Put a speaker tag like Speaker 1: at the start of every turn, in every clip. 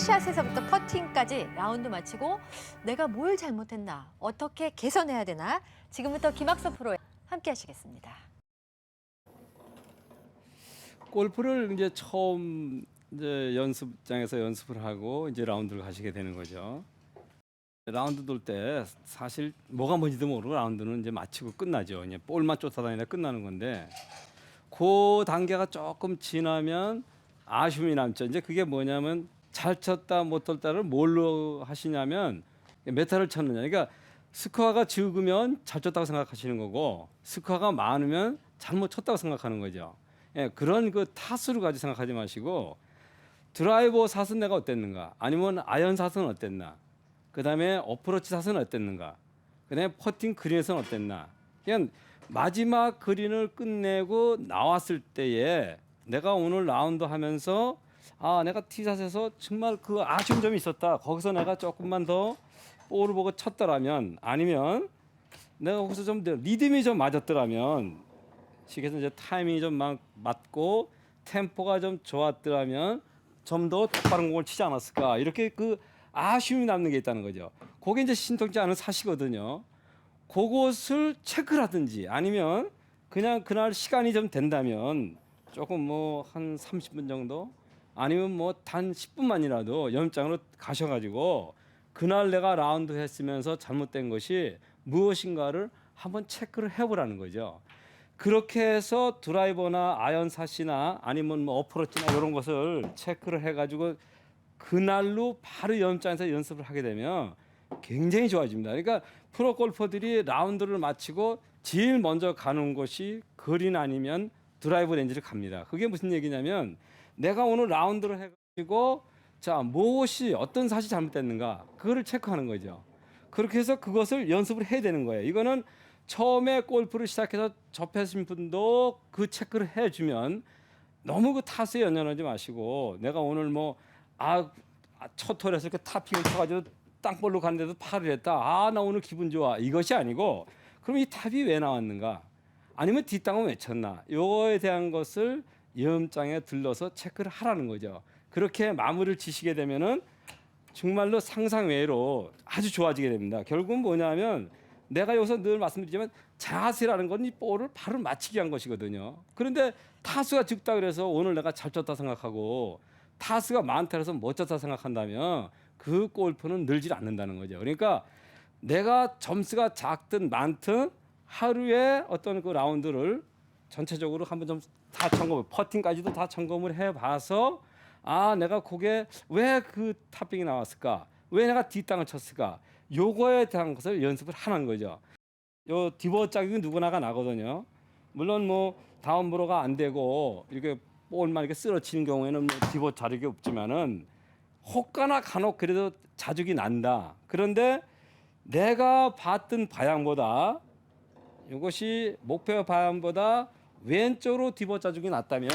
Speaker 1: 티샷에서부터 퍼팅까지 라운드 마치고 내가 뭘 잘못했나, 어떻게 개선해야 되나 지금부터 김학서 프로 함께 하시겠습니다.
Speaker 2: 골프를 이제 처음 이제 연습장에서 연습을 하고 이제 라운드를 가시게 되는 거죠. 라운드 돌 때 사실 뭐가 뭔지도 모르고 라운드는 이제 마치고 끝나죠. 이제 볼만 쫓아다니다 끝나는 건데 그 단계가 조금 지나면 아쉬움이 남죠. 이제 그게 뭐냐면 잘 쳤다 못 쳤다를 뭘로 하시냐면 메타를 쳤느냐. 그러니까 스코어가 적으면 잘 쳤다고 생각하시는 거고 스코어가 많으면 잘못 쳤다고 생각하는 거죠. 예, 그런 그 타수를 가지고 생각하지 마시고 드라이버 샷은 내가 어땠는가 아니면 아이언 샷은 어땠나 그다음에 어프로치 샷은 어땠는가 그다음에 퍼팅 그린에서는 어땠나 그냥 마지막 그린을 끝내고 나왔을 때에 내가 오늘 라운드 하면서 아 내가 티샷에서 정말 그 아쉬운 점이 있었다 거기서 내가 조금만 더 볼을 보고 쳤더라면 아니면 내가 거기서 좀 리듬이 좀 맞았더라면 식에서 이제 타이밍이 좀 막 맞고 템포가 좀 좋았더라면 좀 더 똑바른 공을 치지 않았을까 이렇게 그 아쉬움이 남는 게 있다는 거죠. 그게 이제 신통치 않은 사시거든요. 그것을 체크를 하든지 아니면 그냥 그날 시간이 좀 된다면 조금 뭐 한 30분 정도 아니면 뭐 단 10분만이라도 연장으로 가셔가지고 그날 내가 라운드 했으면서 잘못된 것이 무엇인가를 한번 체크를 해보라는 거죠. 그렇게 해서 드라이버나 아이언 샷이나 아니면 뭐 어프로치나 이런 것을 체크를 해가지고 그날로 바로 연장에서 연습을 하게 되면 굉장히 좋아집니다. 그러니까 프로 골퍼들이 라운드를 마치고 제일 먼저 가는 곳이 그린 아니면 드라이버 렌즈를 갑니다. 그게 무슨 얘기냐면 내가 오늘 라운드를 해가지고 자 무엇이 어떤 샷이 잘못됐는가 그거를 체크하는 거죠. 그렇게 해서 그것을 연습을 해야 되는 거예요. 이거는 처음에 골프를 시작해서 접하신 분도 그 체크를 해주면 너무 그 타수에 연연하지 마시고 내가 오늘 뭐아첫 톨에서 이렇게 타핑을 쳐가지고 땅볼로 갔는데도 파를 했다. 아 나 오늘 기분 좋아. 이것이 아니고 그럼 이 탑이 왜 나왔는가? 아니면 뒷땅은 왜 쳤나? 요거에 대한 것을 염장에 들러서 체크를 하라는 거죠. 그렇게 마무리를 지시게 되면은 정말로 상상 외로 아주 좋아지게 됩니다. 결국은 뭐냐면 내가 여기서 늘 말씀드리지만 자세라는 건 이 볼을 바로 맞추기 위한 것이거든요. 그런데 타수가 적다 그래서 오늘 내가 잘 쳤다 생각하고 타수가 많다 그래서 못 쳤다 생각한다면 그 골프는 늘질 않는다는 거죠. 그러니까 내가 점수가 작든 많든 하루에 어떤 그 라운드를 전체적으로 한번 좀 다 점검, 퍼팅까지도 다 점검을 해봐서 아 내가 그게 왜 그 탑핑이 나왔을까? 왜 내가 뒷땅을 쳤을까? 요거에 대한 것을 연습을 하는 거죠. 요 디버 자격이 누구나가 나거든요. 물론 뭐 다운 브로가 안 되고 이렇게 볼만 이렇게 쓰러치는 경우에는 뭐 디버 자격이 없지만은 혹가나 간혹 그래도 자죽이 난다. 그런데 내가 봤던 방향보다 이것이 목표 방향보다 왼쪽으로 자죽이 났다면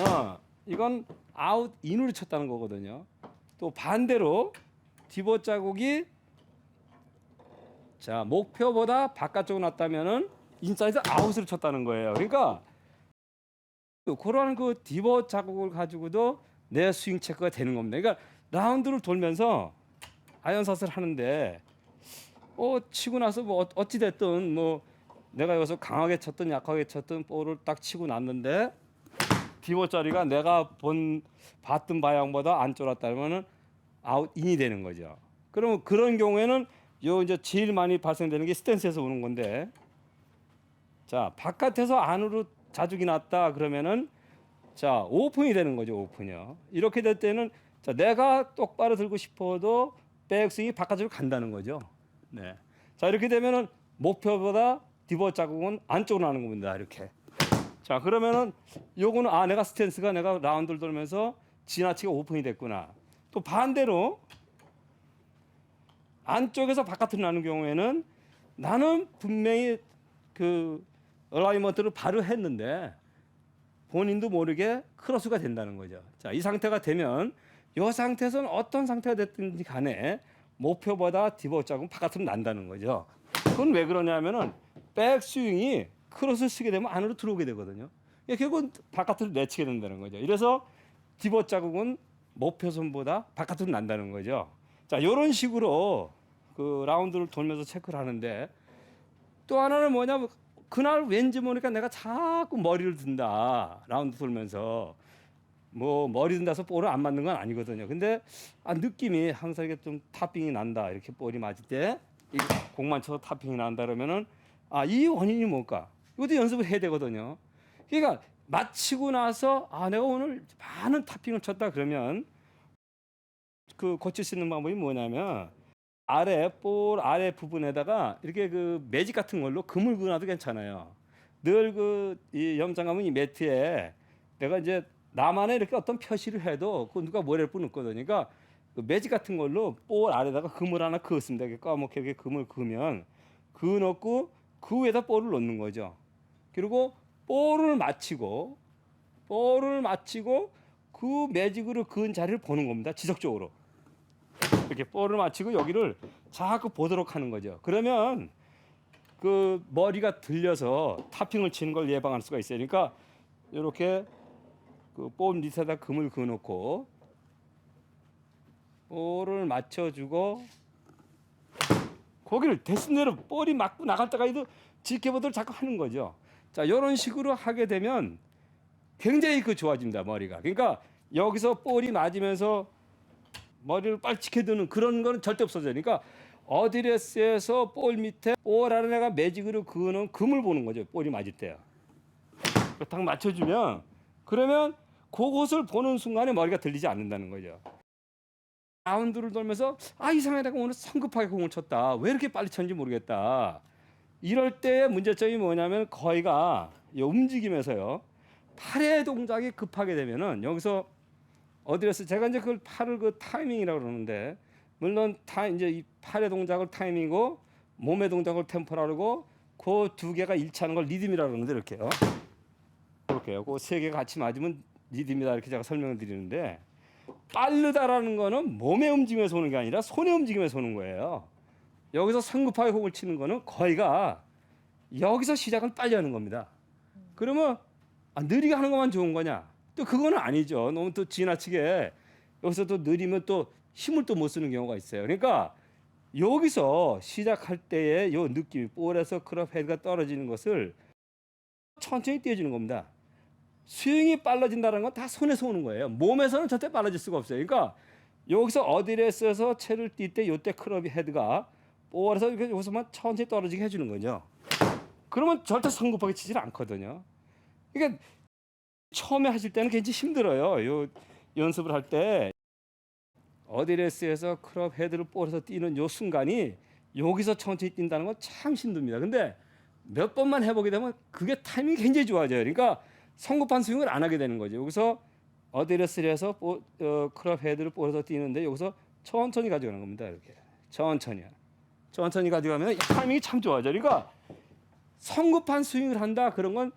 Speaker 2: 이건 아웃 인으로 쳤다는 거거든요. 또 반대로 디버 자국이 자 목표보다 바깥쪽으로 났다면은 인사이드 아웃으로 쳤다는 거예요. 그러니까 그런 그 디버 자국을 가지고도 내 스윙 체크가 되는 겁니다. 그러니까 라운드를 돌면서 아이언 샷을 하는데 어 치고 나서 뭐 어찌 됐든 뭐 내가 여기서 강하게 쳤든 약하게 쳤든 볼을 딱 치고 났는데 디버 자리가 내가 본 봤던 방향보다 안 쫄았다면은 아웃 인이 되는 거죠. 그러면 그런 경우에는 요 이제 제일 많이 발생되는 게 스탠스에서 오는 건데 자 바깥에서 안으로 자죽이 났다 그러면은 자 오픈이 되는 거죠 오픈이요. 이렇게 될 때는 자 내가 똑바로 들고 싶어도 백스윙이 바깥으로 간다는 거죠. 네. 자 이렇게 되면은 목표보다 디버 자국은 안쪽으로 나는 겁니다. 이렇게. 자 그러면은 요거는 아 내가 스탠스가 내가 라운드를 돌면서 지나치게 오픈이 됐구나. 또 반대로 안쪽에서 바깥으로 나는 경우에는 나는 분명히 그 얼라이먼트를 바로 했는데 본인도 모르게 크로스가 된다는 거죠. 자, 이 상태가 되면 이 상태에서는 어떤 상태가 됐든지 간에 목표보다 디버 자국은 바깥으로 난다는 거죠. 그건 왜 그러냐면은 백스윙이 크로스 쓰게 되면 안으로 들어오게 되거든요. 예, 결국은 바깥으로 내치게 된다는 거죠. 이래서 디버 자국은 목표선보다 바깥으로 난다는 거죠. 자, 이런 식으로 그 라운드를 돌면서 체크를 하는데 또 하나는 뭐냐면 그날 왠지 모르니까 내가 자꾸 머리를 든다. 라운드 돌면서 뭐 머리 든다서 볼을 안 맞는 건 아니거든요. 근데 아, 느낌이 항상 이게 좀 타핑이 난다. 이렇게 볼이 맞을 때이 공만 쳐서 타핑이 난다 그러면은 아, 이 원인이 뭘까? 이것도 연습을 해야 되거든요. 그러니까 마치고 나서 아, 내가 오늘 많은 타핑을 쳤다 그러면 그 고칠 수 있는 방법이 뭐냐면 아래 볼 아래 부분에다가 이렇게 그 매직 같은 걸로 금을 그어놔도 괜찮아요. 늘 그이 염장하면 이 매트에 내가 이제 나만의 이렇게 어떤 표시를 해도 그 누가 모래를 뿌는거든요. 그러니까 그 매직 같은 걸로 볼 아래다가 금을 하나 그었습니다. 이렇게 까맣게 이렇게 금을 그으면 그어 놓고 그 위에다 볼을 놓는 거죠. 그리고 볼을 맞히고 볼을 맞히고 그 매직으로 그은 자리를 보는 겁니다. 지속적으로. 이렇게 볼을 맞히고 여기를 자꾸 보도록 하는 거죠. 그러면 그 머리가 들려서 타핑을 치는 걸 예방할 수가 있어요. 그러니까 이렇게 그볼 밑에다 금을 그어놓고 볼을 맞춰주고 거기를 대신 대로 볼이 맞고 때까지도 지켜보도록 자꾸 하는 거죠. 자, 이런 식으로 하게 되면 굉장히 그 좋아집니다 머리가. 그러니까 여기서 볼이 맞으면서 머리를 빨리 지켜두는 그런 거는 절대 없어져요. 그러니까 어드레스에서 볼 밑에 볼 아래 내가 매직으로 그는 금을 보는 거죠. 볼이 맞을 때요. 딱 맞춰주면 그러면 그곳을 보는 순간에 머리가 들리지 않는다는 거죠. 라운드를 돌면서 아 이상하게 내가 오늘 성급하게 공을 쳤다. 왜 이렇게 빨리 쳤는지 모르겠다. 이럴 때의 문제점이 뭐냐면 거의가 이 움직임에서요. 팔의 동작이 급하게 되면은 여기서 어디에서 제가 이제 그걸 팔을 그 타이밍이라고 그러는데 물론 타 이제 이 팔의 동작을 타이밍이고 몸의 동작을 템포라고 그 두 개가 일치하는 걸 리듬이라고 그러는데 이렇게요. 이렇게요. 그 세 개가 같이 맞으면 리듬이다 이렇게 제가 설명을 드리는데 빠르다라는 거는 몸의 움직임에서 오는 게 아니라 손의 움직임에서 오는 거예요. 여기서 성급하게 공을 치는 거는 거의가 여기서 시작을 빨리 하는 겁니다. 그러면 아, 느리게 하는 것만 좋은 거냐? 또 그거는 아니죠. 너무 또 지나치게 여기서 또 느리면 또 힘을 또 못 쓰는 경우가 있어요. 그러니까 여기서 시작할 때의 요 느낌이 볼에서 크롭 헤드가 떨어지는 것을 천천히 띄워주는 겁니다. 스윙이 빨라진다는 건 다 손에서 오는 거예요. 몸에서는 절대 빨라질 수가 없어요. 그러니까 여기서 어디레스에서 채를 뛸때 요때 크롭이 헤드가 볼에서 이렇게 여기서만 천천히 떨어지게 해주는 거죠. 그러면 절대 성급하게 치질 않거든요. 그러니까 처음에 하실 때는 굉장히 힘들어요. 요 연습을 할 때 어디레스에서 크롭 헤드를 볼에서 뛰는 요 순간이 여기서 천천히 뛴다는 건 참 힘듭니다. 근데 몇 번만 해보게 되면 그게 타이밍이 굉장히 좋아져요. 그러니까 성급한 스윙을 안 하게 되는 거죠. 여기서 어디레스를 해서 볼, 어, 크롭 헤드를 볼에서 뛰는데 여기서 천천히 가져가는 겁니다. 이렇게 천천히요. 천천히 가져가면 이 타이밍이 참 좋아져요. 그러니까 성급한 스윙을 한다 그런 건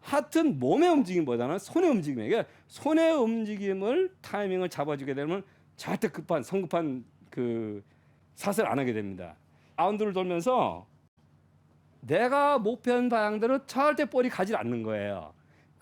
Speaker 2: 하여튼 몸의 움직임보다는 손의 움직임이에요. 그러니까 손의 움직임을 타이밍을 잡아주게 되면 절대 급한 성급한 그 샷을 안 하게 됩니다. 라운드를 돌면서 내가 목표한 방향대로 절대 볼이 가지 않는 거예요.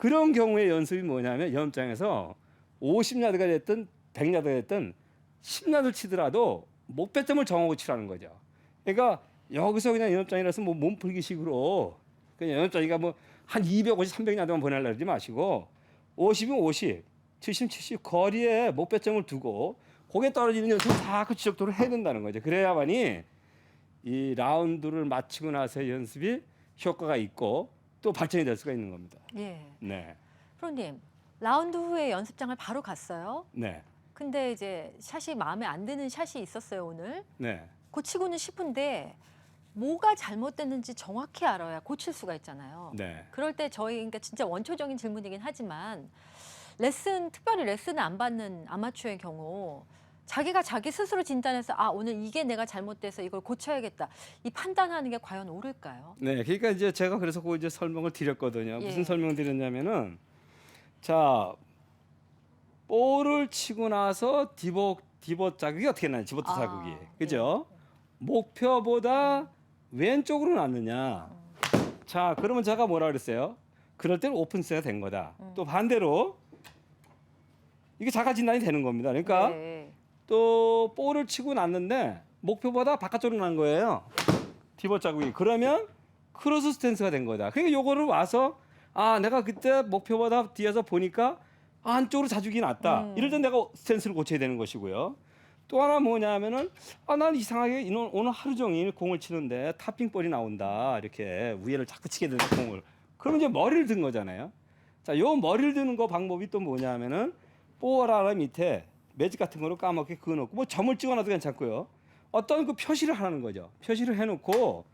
Speaker 2: 그런 경우에 연습이 뭐냐면 연장에서 50야드가 됐든 100야드가 됐든 10야드를 치더라도 목표점을 정하고 치라는 거죠. 그러니까 여기서 그냥 연장이라서 뭐 몸풀기식으로 그냥 연장이가 뭐 한 250, 300야드만 보내려 하지 마시고 50이면 50, 70, 70 거리에 목표점을 두고 거기에 떨어지는 연습을 자꾸 지속적으로 해야 된다는 거죠. 그래야만이 이 라운드를 마치고 나서 연습이 효과가 있고 또 발전이 될 수가 있는 겁니다.
Speaker 1: 예.
Speaker 2: 네,
Speaker 1: 프로님 라운드 후에 연습장을 바로 갔어요.
Speaker 2: 네,
Speaker 1: 근데 이제 샷이 마음에 안 드는 샷이 있었어요 오늘.
Speaker 2: 네,
Speaker 1: 고치고는 싶은데 뭐가 잘못됐는지 정확히 알아야 고칠 수가 있잖아요.
Speaker 2: 네.
Speaker 1: 그럴 때 저희 그러니까 진짜 원초적인 질문이긴 하지만 레슨 특별히 레슨을 안 받는 아마추어의 경우 자기가 자기 스스로 진단해서 아 오늘 이게 내가 잘못돼서 이걸 고쳐야겠다 이 판단하는 게 과연 옳을까요?
Speaker 2: 네, 그러니까 이제 제가 그래서 그 이제 설명을 드렸거든요.
Speaker 1: 예.
Speaker 2: 무슨 설명을 드렸냐면은 자 볼을 치고 나서 디보 디보 자극이 어떻게 나요? 디보트
Speaker 1: 아,
Speaker 2: 자극이 그죠? 목표보다 왼쪽으로 났느냐? 자, 그러면 제가 뭐라 그랬어요? 그럴 때는 오픈스가 된 거다.
Speaker 1: 음.
Speaker 2: 또 반대로 이게 자가 진단이 되는 겁니다. 그러니까
Speaker 1: 네.
Speaker 2: 또 볼을 치고 났는데 목표보다 바깥쪽으로 난 거예요. 디버 자국이. 그러면 크로스 스탠스가 된 거다. 그러니까 요거를 와서 아 내가 그때 목표보다 뒤에서 보니까 안쪽으로 자죽이 났다.
Speaker 1: 음.
Speaker 2: 이럴 때 내가 스탠스를 고쳐야 되는 것이고요. 또 하나 뭐냐면은 아 난 이상하게 이놈 오늘 하루 종일 공을 치는데 타핑 볼이 나온다. 이렇게 위에를 자꾸 치게 되는 공을. 그러면 이제 머리를 든 거잖아요. 자, 요 머리를 드는 거 방법이 또 뭐냐면은 볼 하나 밑에 매직 같은 거로 까맣게 그어놓고 뭐 점을 찍어놔도 괜찮고요. 어떤 그 표시를 하는 거죠. 표시를 해놓고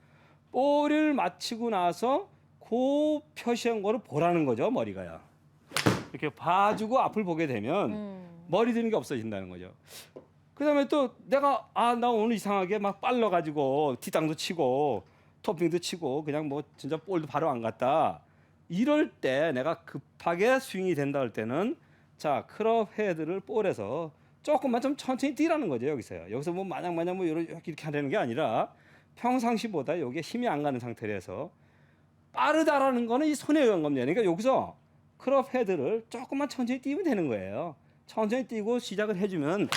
Speaker 2: 볼을 맞히고 나서 그 표시한 거를 보라는 거죠. 머리가요. 이렇게 봐주고 앞을 보게 되면
Speaker 1: 음.
Speaker 2: 머리 드는 게 없어진다는 거죠. 그다음에 또 내가 아 나 오늘 이상하게 막 빨러 가지고 뒷땅도 치고 토핑도 치고 그냥 뭐 진짜 볼도 바로 안 갔다. 이럴 때 내가 급하게 스윙이 된다 할 때는 자 크롭 헤드를 볼에서 조금만 좀 천천히 뛰라는 거죠 여기서요. 여기서 뭐 마냥 마냥 뭐 이렇게 이렇게 하려는 게 아니라 평상시보다 여기에 힘이 안 가는 상태라서 빠르다라는 거는 이 손에 의한 겁니다. 그러니까 여기서 크롭 헤드를 조금만 천천히 뛰면 되는 거예요. 천천히 뛰고 시작을 해주면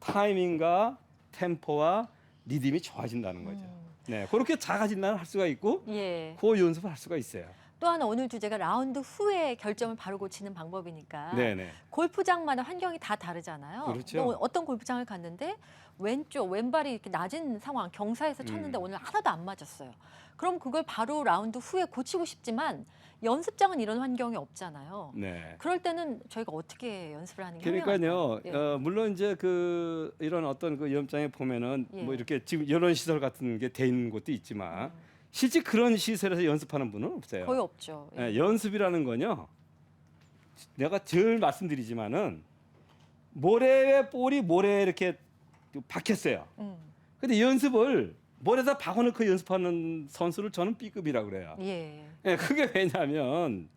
Speaker 2: 타이밍과 템포와 리듬이 좋아진다는 거죠.
Speaker 1: 음.
Speaker 2: 네, 그렇게 진단을 할 수가 있고
Speaker 1: 예.
Speaker 2: 그 연습을 할 수가 있어요.
Speaker 1: 또 하나 오늘 주제가 라운드 후에 결점을 바로 고치는 방법이니까
Speaker 2: 네, 네.
Speaker 1: 골프장마다 환경이 다 다르잖아요.
Speaker 2: 그렇죠.
Speaker 1: 또 어떤 골프장을 갔는데 왼쪽 왼발이 이렇게 낮은 상황 경사에서 쳤는데
Speaker 2: 음.
Speaker 1: 오늘 하나도 안 맞았어요. 그럼 그걸 바로 라운드 후에 고치고 싶지만 연습장은 이런 환경이 없잖아요.
Speaker 2: 네.
Speaker 1: 그럴 때는 저희가 어떻게 연습을 하는 게
Speaker 2: 그러니까요.
Speaker 1: 예.
Speaker 2: 어, 물론 이제 그 이런 어떤 그 연습장에 보면은
Speaker 1: 예.
Speaker 2: 뭐 이렇게 지금 이런 시설 같은 게 돼 있는 곳도 있지만
Speaker 1: 음,
Speaker 2: 실제 그런 시설에서 연습하는 분은 없어요.
Speaker 1: 거의 없죠. 예.
Speaker 2: 예, 연습이라는 건요. 내가 늘 말씀드리지만은 모래에 볼이 모래에 이렇게 박혔어요.
Speaker 1: 음,
Speaker 2: 근데 연습을 모래다 박아놓고 연습하는 선수를 저는 B급이라고 그래요.
Speaker 1: 예.
Speaker 2: 예, 그게 왜냐하면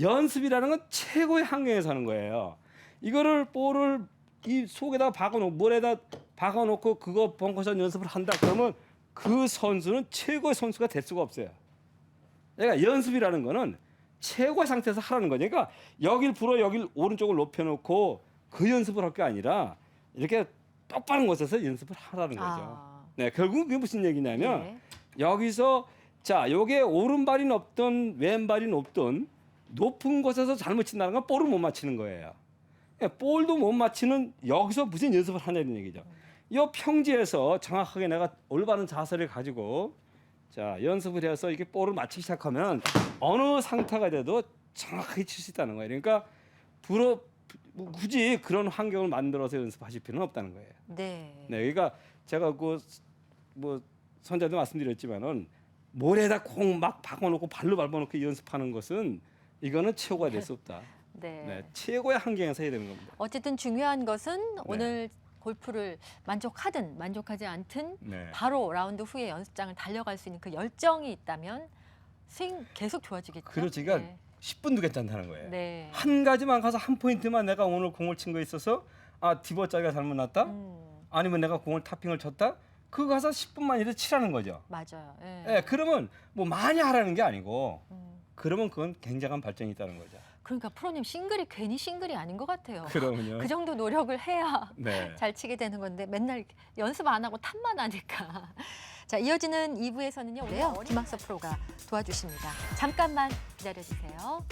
Speaker 2: 연습이라는 건 최고의 환경에서 하는 거예요. 이거를 볼을 이 속에다 박아놓고 모래다 박아놓고 그거 벙커샷 연습을 한다 그러면 그 선수는 최고의 선수가 될 수가 없어요. 그러니까 연습이라는 거는 최고의 상태에서 하라는 거죠. 그러니까 여길 불어 여길 오른쪽을 높여놓고 그 연습을 할 게 아니라 이렇게 똑바른 곳에서 연습을 하라는 거죠.
Speaker 1: 아,
Speaker 2: 네, 결국 그게 무슨 얘기냐면
Speaker 1: 예.
Speaker 2: 여기서 자, 요게 오른발이 높든 왼발이 높든 높은 곳에서 잘못 친다는 건 볼을 못 맞히는 거예요. 예, 볼도 못 맞히는 여기서 무슨 연습을 하냐는 얘기죠. 요 평지에서 정확하게 내가 올바른 자세를 가지고 자, 연습을 해서 이게 볼을 맞히기 시작하면 어느 상태가 돼도 정확하게 칠 수 있다는 거예요. 그러니까 불어 뭐 굳이 그런 환경을 만들어서 연습하실 필요는 없다는 거예요.
Speaker 1: 네.
Speaker 2: 네, 그러니까 제가 그뭐 선자도 말씀드렸지만은 모래에다 공막 박아놓고 발로 밟아놓고 연습하는 것은 이거는 최고가 될 수 없다.
Speaker 1: 네.
Speaker 2: 네, 최고의 환경에서 해야 되는 겁니다.
Speaker 1: 어쨌든 중요한 것은
Speaker 2: 네.
Speaker 1: 오늘 골프를 만족하든 만족하지 않든
Speaker 2: 네.
Speaker 1: 바로 라운드 후에 연습장을 달려갈 수 있는 그 열정이 있다면 스윙 계속 좋아지겠죠.
Speaker 2: 그렇지, 그러니까
Speaker 1: 네.
Speaker 2: 10분도 괜찮다는 거예요.
Speaker 1: 네.
Speaker 2: 한 가지만 가서 한 포인트만 내가 오늘 공을 친거 있어서 아 디버 짜기가 잘못 났다.
Speaker 1: 음,
Speaker 2: 아니면 내가 공을 타핑을 쳤다. 그거 가서 10분만이라도 치라는 거죠.
Speaker 1: 맞아요. 예.
Speaker 2: 예, 그러면 뭐 많이 하라는 게 아니고
Speaker 1: 음.
Speaker 2: 그러면 그건 굉장한 발전이 있다는 거죠.
Speaker 1: 그러니까 프로님 싱글이 괜히 싱글이 아닌 것 같아요.
Speaker 2: 그러면요.
Speaker 1: 그 정도 노력을 해야
Speaker 2: 네.
Speaker 1: 잘 치게 되는 건데 맨날 연습 안 하고 탑만 하니까. 자 이어지는 2부에서는요. 김학서 프로가 도와주십니다. 잠깐만 기다려주세요.